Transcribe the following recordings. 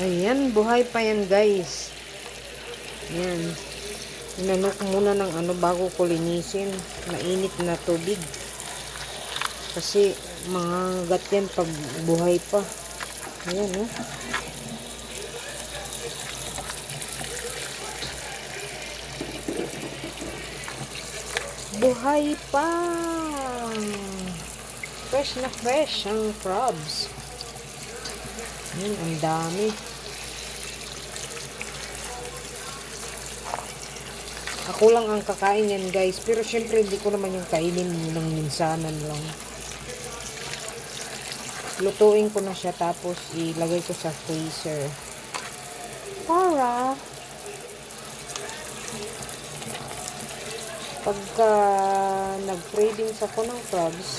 Ayan, buhay pa yan guys. Ayan. Inano ko muna ng ano bago ko linisin. Mainit na tubig. Kasi mga gat yan pag buhay pa. Ayan oh. Buhay pa. Fresh na fresh ang crabs. Ayan, ang dami. Ako lang ang kakain yan guys. Pero syempre hindi ko naman yung kainin ng minsanan lang. Lutuin ko na siya tapos ilagay ko sa freezer. Para pagka nag-cravings ako ng crabs,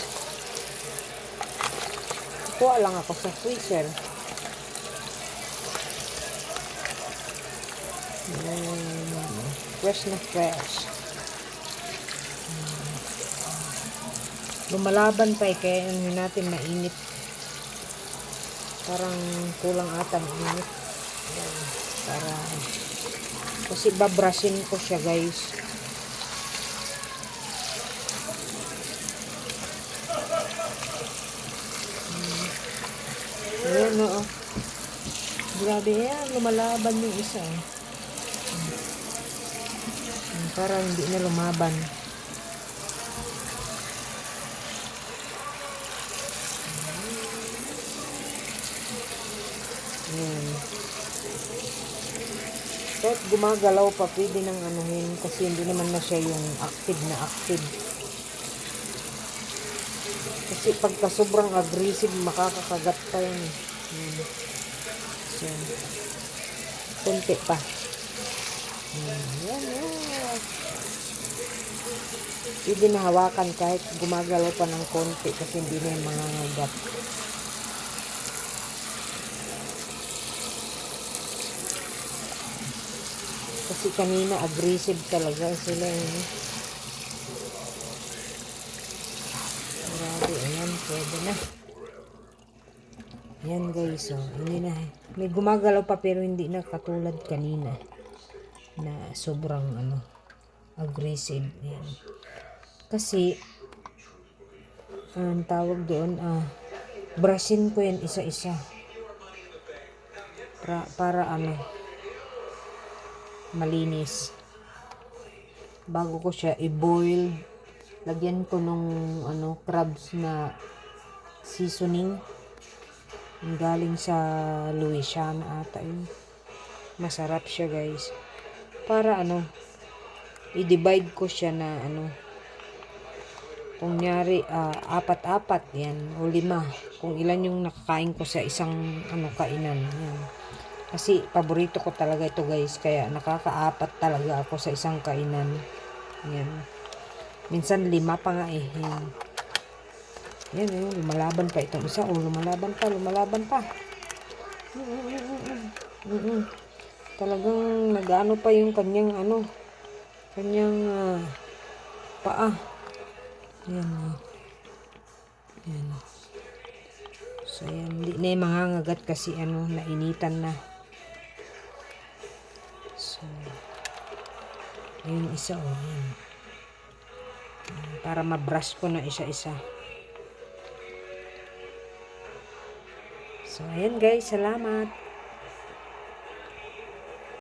kuha lang ako sa freezer. Mm, fresh na fresh. Lumalaban pa eh, kaya ano natin mainit. Parang kulang ata ang init. Ayan, Para, kasi babrasin ko siya guys. Mm. Ayan oo. Grabe yan, lumalaban yung isa. eh. Para hindi na lumaban. Ayan. Kahit gumagalaw pa, pwede nang anuhin kasi hindi naman na siya yung active na active. Kasi pagka sobrang aggressive, makakakagat pa yan. Ayan. So, kunti pa. Ayan, yan, yan. Pwede na hawakan kahit gumagalaw pa ng konti kasi hindi na yung mga ngagat. Kasi kanina aggressive talaga sila eh. Grabe, ayan, pwede na. Ayan guys, oh, hindi na. May gumagalaw pa pero hindi na katulad kanina. Na sobrang ano, aggressive. Ayan. Kasi, ang tawag doon, ah, brushing ko yan isa-isa. Para, para ano, malinis. Bago ko siya i-boil, lagyan ko nung ano, crabs na seasoning. Galing sa Louisiana ata yun. Masarap siya guys. Para ano, i-divide ko siya na ano, kung nyari, ah, apat-apat yan, o lima. Kung ilan yung nakakain ko sa isang ano, kainan. Yan. Kasi paborito ko talaga ito guys. Kaya nakakaapat talaga ako sa isang kainan. Yan. Minsan lima pa nga eh. Yan. Yan eh. Lumalaban pa itong isa. O lumalaban pa. Lumalaban pa. Mm-mm. Talagang nag-ano pa yung kanyang ano. Kanyang ah, paa. Yan. oh. Yan. So, yan. Hindi na yung mga ngagat kasi ano, nainitan na. So, ayun isa oh. Yan. Para mabrush ko na isa-isa. So, ayan guys. Salamat.